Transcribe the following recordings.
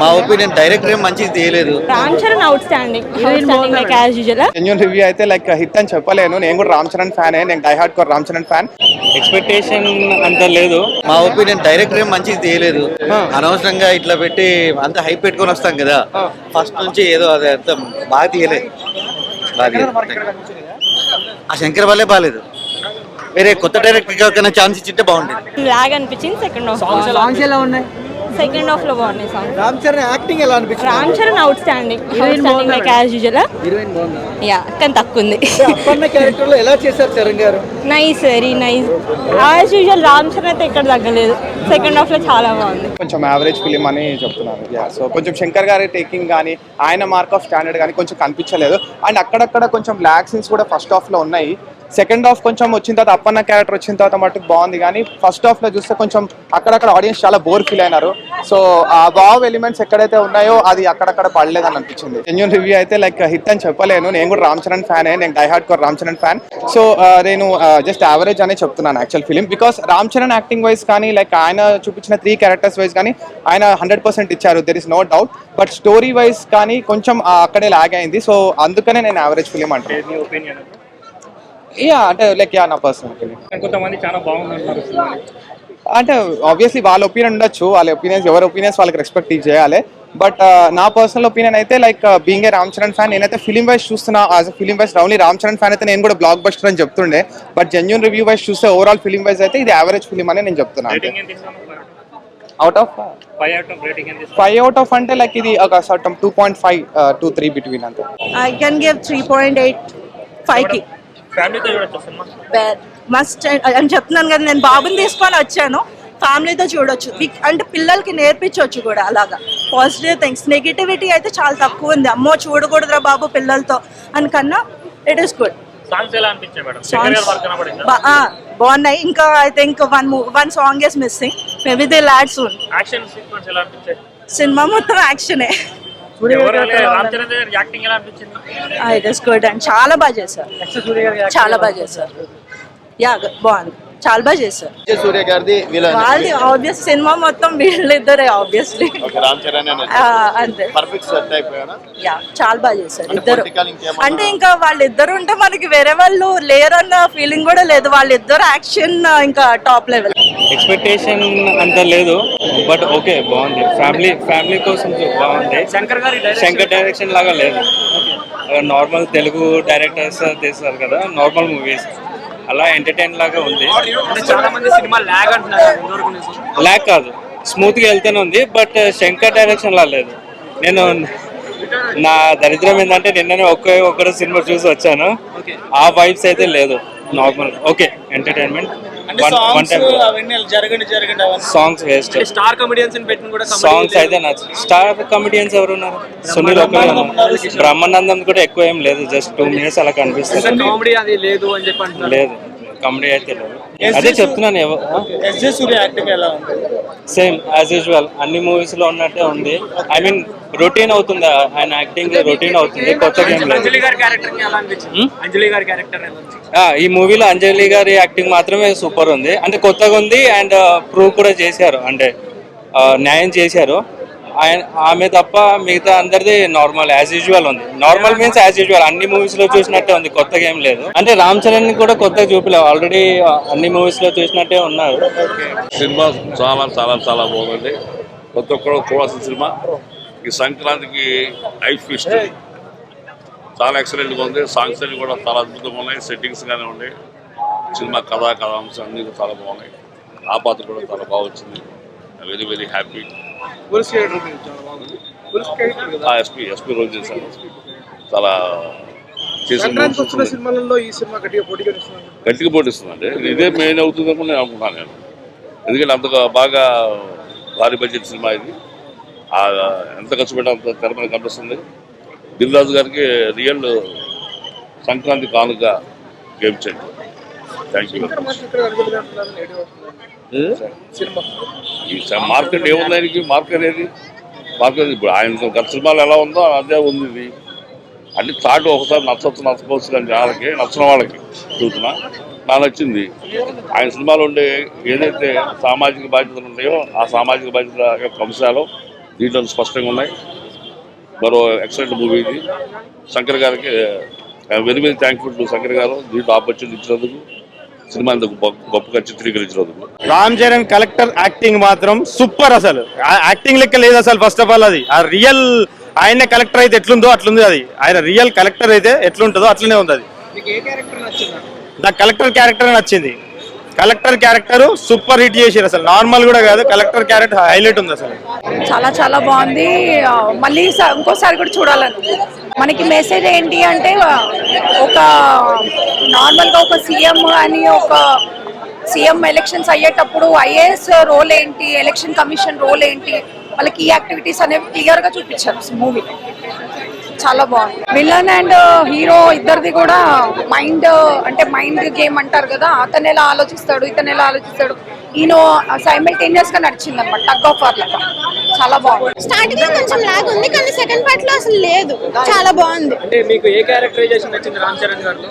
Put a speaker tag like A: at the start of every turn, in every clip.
A: మా opinion director ఏం మంచిగా తీయలేదు.
B: Ram Charan outstanding like as usual
C: genuine review అయితే లైక్ హిట్ అని చెప్పలేను. నేను కూడా రామ్ చరణ్ ఫ్యాన్ నేను die hard core Ram Charan fan
D: expectation అంత లేదు.
A: మా ఒపీనియన్ డైరెక్టర్ ఏం మంచిగా తీయలేదు. అనవసరంగా ఇట్లా పెట్టి అంత హైప్ పెట్టుకొని వస్తాం కదా. ఫస్ట్ నుంచి ఏదో అది అంత బాగా తీయలేదు బాగా. ఆ శంకర్ వల్లే బాగాలేదు వేరే కొత్త డైరెక్టర్ కన్నా ఛాన్స్ ఇచ్చింటే బాగుండేది.
B: లాగ్ అనిపించింది సెకండ్
E: సాంగ్స్ ఎలా ఉన్నాయి?
B: సెకండ్ హాఫ్లో బాగున్నాయి సాంగ్
E: రామ్ చరణ్ యాక్టింగ్ ఎలా అనిపించింది?
B: Ram Charan outstanding outstanding like as usual
E: heroine బాగుందా?
B: యా కానీ తక్కువ ఉంది
E: అప్పన్న క్యారెక్టర్లో ఎలా చేశారు చరణ్ గారు?
B: Nice very nice as usual Ram Charan అయితే ఎక్కడ తగ్గలేదు. సెకండ్ హాఫ్లో చాలా బాగుంది.
C: కొంచెం యావరేజ్ ఫిలిం అని చెప్తున్నాను. యా సో కొంచెం శంకర్ గారి టేకింగ్ కానీ ఆయన మార్క్ ఆఫ్ స్టాండర్డ్ కానీ కొంచెం కనిపించలేదు. అండ్ అక్కడక్కడ కొంచెం ల్యాక్ సీన్స్ కూడా ఫస్ట్ హాఫ్లో ఉన్నాయి. సెకండ్ హాఫ్ కొంచెం వచ్చిన తర్వాత అప్పన్న క్యారెక్టర్ వచ్చిన తర్వాత మటుకు బాగుంది. కానీ ఫస్ట్ హాఫ్లో చూస్తే కొంచెం అక్కడక్కడ ఆడియన్స్ చాలా బోర్ ఫీల్ అయినారు. సో ఆ వావ్ ఎలిమెంట్స్ ఎక్కడైతే ఉన్నాయో అది అక్కడక్కడ పడలేదని అనిపించింది. జెన్యున్ రివ్యూ అయితే లైక్ హిట్ అని చెప్పలేను. నేను కూడా రామ్ చరణ్ ఫ్యాన్. నేను die hard core Ram Charan fan. So నేను జస్ట్ యావరేజ్ అనే చెప్తున్నాను actual film because Ram Charan acting wise కానీ లైక్ ఆయన చూపించిన త్రీ క్యారెక్టర్స్ వైజ్ కానీ ఆయన హండ్రెడ్ పర్సెంట్ ఇచ్చారు. There is no doubt but story wise కానీ కొంచెం అక్కడే లాగ్ అయింది. సో అందుకనే నేను యావరేజ్ ఫిలిం అంటాను యా అంటే లైక్ యా నా పర్సనల్
D: కొంతమంది చాలా సినిమాని.
C: అంటే ఆబ్వియస్లీ వాళ్ళ ఒపీనియన్ ఉండొచ్చు వాళ్ళ ఒపీనియన్స్ ఎవరి ఒపీనియన్స్ వాళ్ళకి రెస్పెక్ట్ చేయాలి బట్ నా పర్సనల్ ఒపీనియన్ అయితే like being a Ram Charan fan నేనైతే ఫిలిం వైజ్ చూస్తున్నా as a film wise only Ram Charan fan అయితే నేను కూడా బ్లాక్ బస్టర్ అని చెప్తుండే. బట్ జెన్యున్ రివ్యూ వైజ్ చూస్తే ఓవరాల్ ఫిలిం వైజ్ అయితే ఇది యావరేజ్ ఫిలిం అని నేను చెప్తున్నాను out of
D: five out of rating ఎంత ఇస్తాను
C: ఫైవ్ అవుట్ ఆఫ్ అంటే లైక్ ఇది ఒక సర్టమ్ two point five two three between అంతే.
F: I can give 3.8 5 కి
D: ఫ్యామిలీతో చూడొచ్చు సినిమా?
F: మస్ట్ అని చెప్తున్నాను కదా నేను బాబుని తీసుకొని వచ్చాను. ఫ్యామిలీతో చూడొచ్చు. అంటే పిల్లలకి నేర్పించవచ్చు కూడా అలాగా. పాజిటివ్ థింగ్స్ నెగిటివిటీ అయితే చాలా తక్కువ ఉంది. అమ్మో చూడకూడదురా బాబు పిల్లలతో అని కన్నా ఇట్ ఈస్ గుడ్ బాగున్నాయి. ఇంకా I think one one song is missing maybe they load soon cinema మొత్తం యాక్షనే ఇట్ ఇస్ గుడ్ అండ్ చాలా బాగా చేశారు. చాలా బాగా చేశారు. యా బాగుంది. చాలా బాగా చేశారు.
A: సూర్య గారిది
F: వాళ్ళది ఆబ్వియస్ సినిమా మొత్తం వీళ్ళిద్దరే ఆబ్వియస్లీ
A: రామ్ చరణ్
F: అంతే.
A: Perfect set అయిపోయాడా?
F: యా చాలా బాగా చేశారు ఇద్దరు.
A: political ఇంకేమన్నా-
F: అంటే ఇంకా వాళ్ళిద్దరు ఉంటే మనకి వేరే వాళ్ళు లేరన్న ఫీలింగ్ కూడా లేదు. వాళ్ళిద్దరు యాక్షన్ ఇంకా టాప్ లెవెల్
D: ఎక్స్పెక్టేషన్ అంత లేదు బట్ ఓకే బాగుంది. ఫ్యామిలీ ఫ్యామిలీ కోసం బాగుంది. శంకర్ గారి శంకర్ డైరెక్షన్ లాగా లేదు. నార్మల్ తెలుగు డైరెక్టర్స్ తీస్తారు కదా నార్మల్ మూవీస్ అలా ఎంటర్టైన్ లాగా ఉంది.
G: చాలా మంది సినిమా లాగ్ అంటున్నారు
D: కాదు. స్మూత్గా వెళ్తూనే ఉంది బట్ శంకర్ డైరెక్షన్ లా లేదు. నేను నా దరిద్రం ఏంటంటే నిన్ననే ఒకే ఒక్కరు సినిమా చూసి వచ్చాను. ఆ వైబ్స్ అయితే లేదు normal okay entertainment
G: songs
D: waste
G: star comedians పెట్టిన కూడా comedy
D: సాంగ్స్ అయితే నచ్చు స్టార్ కమెడియన్స్ ఎవరు ఉన్నారు. సునీల్ బ్రహ్మానందం కూడా ఎక్కువ ఏం లేదు జస్ట్ టూ మినిట్స్ అలా కనిపిస్తుంది.
G: కామెడీ అది లేదు.
D: కామెడీ అయితే లేదు అదే చెప్తున్నాను
G: ఎస్జే సూర్య యాక్టింగ్ ఎలా ఉంది?
D: సేమ్ యాజ్ యూజువల్ అన్ని మూవీస్లో ఉన్నట్టే ఉంది. ఐ మీన్ రొటీన్ అవుతుంది? ఆయన యాక్టింగ్ రొటీన్ అవుతుంది. కొత్తగా ఏం లేదు.
G: అంజలి గారి క్యారెక్టర్ ఎలా అనిపించింది?
D: Hmm?
G: అంజలి గారి క్యారెక్టర్ ఎలా అనిపించింది
D: ఆ, ఈ మూవీలో అంజలి గారి యాక్టింగ్ మాత్రమే సూపర్ ఉంది. అంటే కొత్తగా ఉంది అండ్ ప్రూవ్ కూడా చేశారు. అంటే ఆ, న్యాయం చేశారు. ఆయన ఆమె తప్ప మిగతా అందరిది నార్మల్ యాజ్ యూజువల్ ఉంది. నార్మల్ మీన్స్ యాజ్ యూజువల్ అన్ని మూవీస్లో చూసినట్టే ఉంది కొత్తగా ఏం లేదు. అంటే రామ్ చరణ్ని కూడా కొత్తగా చూపలేవు ఆల్రెడీ అన్ని మూవీస్లో చూసినట్టే ఉన్నారు.
H: సినిమా చాలా చాలా చాలా బాగుంది. ప్రతి ఒక్కరు చూడాల్సిన సినిమా. ఈ సంక్రాంతికి ఐ ఫిస్ట్. చాలా ఎక్సలెంట్గా ఉంది. సాంగ్స్ అన్ని కూడా చాలా అద్భుతంగా ఉన్నాయి. సెట్టింగ్స్ గానే ఉన్నాయి. సినిమా కథా కథాంశం అన్ని కూడా చాలా బాగున్నాయి. ఆ పాత్ర కూడా చాలా బాగా వచ్చింది. వెరీ వెరీ హ్యాపీ
G: పులుసు చాలా బాగుంది. పులుసు క్యారెక్టర్ కదా?
H: ఎస్పీ ఎస్పీ రోల్ చేశాను చాలా చేసిన
G: సినిమాలలో ఈ సినిమా గట్టిగా నిలుస్తున్నాను
H: గట్టిగా పోటీస్తుందండి ఇది మెయిన్ అవుతుంది అని నేను అనుకుంటున్నాను నేను. ఎందుకంటే అంతగా బాగా భారీ బడ్జెట్ సినిమా ఇది. ఎంత ఖర్చు పెట్టా అంత తెర మీద కనిపిస్తుంది. దిల్ రాజు గారికి రియల్ సంక్రాంతి కానుక గేమ్ చేయండి. థ్యాంక్ యూ ఈ స- మార్కెట్ ఏముంది ఆయనకి? మార్కెట్ అనేది మార్కెట్ ఇప్పుడు ఆయన గత సినిమాలు ఎలా ఉందో అదే ఉంది ఇది. అన్ని థాట్ ఒకసారి నచ్చచ్చు నచ్చకపోవచ్చు కానీ జనాలకి నచ్చిన వాళ్ళకి చూస్తున్నా నాకు నచ్చింది. ఆయన సినిమాలో ఉండే ఏదైతే సామాజిక బాధ్యతలు ఉన్నాయో ఆ సామాజిక బాధ్యత యొక్క అంశాలు దీంట్లో స్పష్టంగా ఉన్నాయి. మరో ఎక్సలెంట్ మూవీ ఇది. శంకర్ గారికి very very thankful to Shankar గారు. దీంట్లో ఆపర్చునిటీ ఇచ్చినందుకు. సినిమా ఇంత గొప్పగా చిత్రీకరించినందుకు
I: రామ్ చరణ్ కలెక్టర్ యాక్టింగ్ మాత్రం సూపర్ అసలు. ఆ యాక్టింగ్ లెక్క లేదు అసలు ఫస్ట్ ఆఫ్ ఆల్ అది. ఆ రియల్ ఆయన కలెక్టర్ అయితే ఎట్లుందో అట్లుంది అది. ఆయన రియల్ కలెక్టర్ అయితే ఎట్లుంటుందో అట్లనే ఉంది అది.
E: మీకు ఏ క్యారెక్టర్ నచ్చిందా?
I: నాకు కలెక్టర్ క్యారెక్టర్ నచ్చింది. కలెక్టర్ క్యారెక్టర్ సూపర్ హిట్ చేసారు అసలు. నార్మల్ కూడా కాదు కలెక్టర్ క్యారెక్టర్ హైలైట్ ఉంది అసలు.
J: చాలా చాలా బాగుంది. మళ్ళీ ఇంకోసారి కూడా చూడాలని. మనకి మెసేజ్ ఏంటి అంటే ఒక నార్మల్గా ఒక సీఎం అని ఒక సీఎం ఎలక్షన్స్ అయ్యేటప్పుడు ఐఏఎస్ రోల్ ఏంటి ఎలక్షన్ కమిషన్ రోల్ ఏంటి వాళ్ళకి ఈ యాక్టివిటీస్ అనేవి క్లియర్గా చూపించారు మూవీ చాలా బాగుంది. విలన్ అండ్ హీరో ఇద్దరిది కూడా మైండ్ అంటే మైండ్ గేమ్ అంటారు కదా అతను ఎలా ఆలోచిస్తాడు ఇతను ఎలా ఆలోచిస్తాడు. ఈయన సైమిల్టేనియస్గా నడిచింది అనమాట టగ్ ఆఫ్ వార్ లెక్క. చాలా బాగుంది.
B: స్టార్టింగ్లో కొంచెం లాగ్ ఉంది కానీ సెకండ్ పార్ట్లో అసలు లేదు. చాలా బాగుంది.
E: అంటే మీకు ఏ క్యారెక్టరైజేషన్ నచ్చింది రామ్ చరణ్ గారిలో?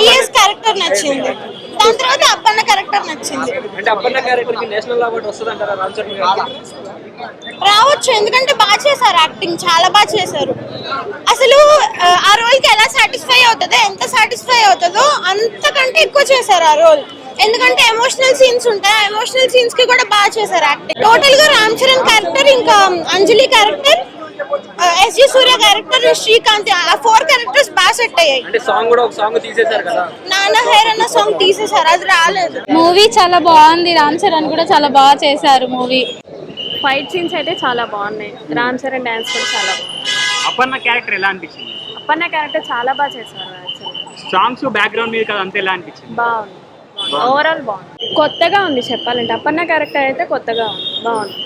B: ఐఏఎస్ క్యారెక్టర్ నచ్చింది. దాని తర్వాత అప్పన్న క్యారెక్టర్ నచ్చింది.
E: అంటే అప్పన్న క్యారెక్టర్కి నేషనల్ అవార్డు వస్తుంది అంటారా రామ్ చరణ్
B: రావచ్చు ఎందుకంటే బాగా చేశారు యాక్టింగ్ చాలా బాగా చేశారు. అసలు ఆ, రోల్కి ఎలా సాటిస్ఫై అవుతుందో ఎంత సాటిస్ఫై అవుతుందో అంతకంటే ఎక్కువ చేశారు ఆ రోల్ ఎందుకంటే ఎమోషనల్ సీన్స్ ఉంటాయి ఎమోషనల్ సీన్స్కి కూడా బాగా చేశారు యాక్టింగ్ టోటల్గా రామ్ చరణ్ క్యారెక్టర్ ఇంకా Anjali character SJ Surya character Srikanth ఆ ఫోర్ క్యారెక్టర్స్ బాగా సెట్ అయ్యాయి.
E: అంటే సాంగ్ కూడా ఒక సాంగ్ తీసేశారు కదా.
B: నాన్న హెయిర్ అన్న సాంగ్ తీసేశారు అది రాలేదు.
K: మూవీ చాలా బాగుంది రామ్ చరణ్ కూడా చాలా బాగా చేశారు మూవీ.
B: ఫైట్ సీన్స్ అయితే చాలా బాగున్నాయి రామ్ చరణ్ డాన్స్ కూడా చాలా బాగుంది
E: అప్పన్న క్యారెక్టర్ ఎలా అనిపించింది?
B: అప్పన్న క్యారెక్టర్ చాలా బాగా చేశారు యాక్చువల్లీ
E: సాంగ్స్ బ్యాక్గ్రౌండ్ మీద కదా అంతా ఎలా అనిపించింది?
B: బాగుంది ఓవరాల్ బాగుంది. కొత్తగా ఉంది చెప్పాలంటే అప్పన్న క్యారెక్టర్ అయితే కొత్తగా ఉంది బాగుంది.